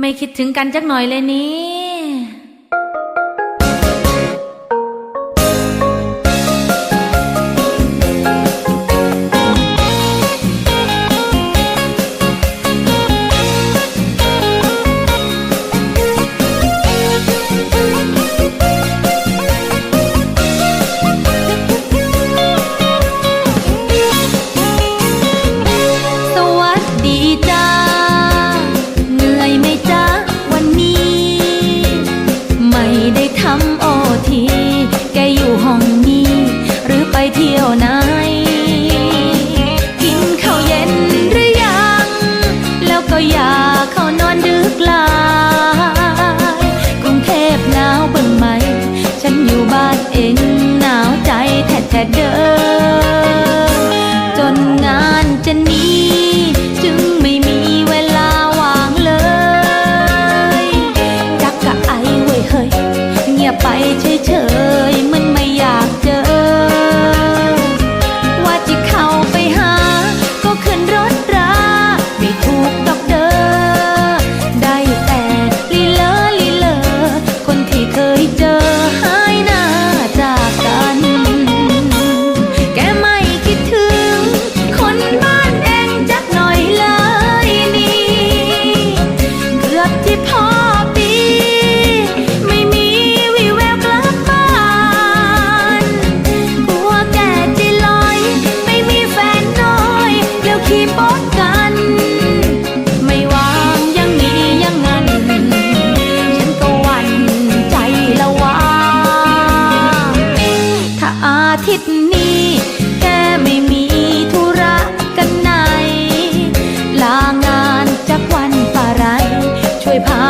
ไม่คิดถึงกันจักหน่อยเลยนี้ ที แกอยู่ห้องนี้ หรือไปเที่ยวนะ Chỉ 最怕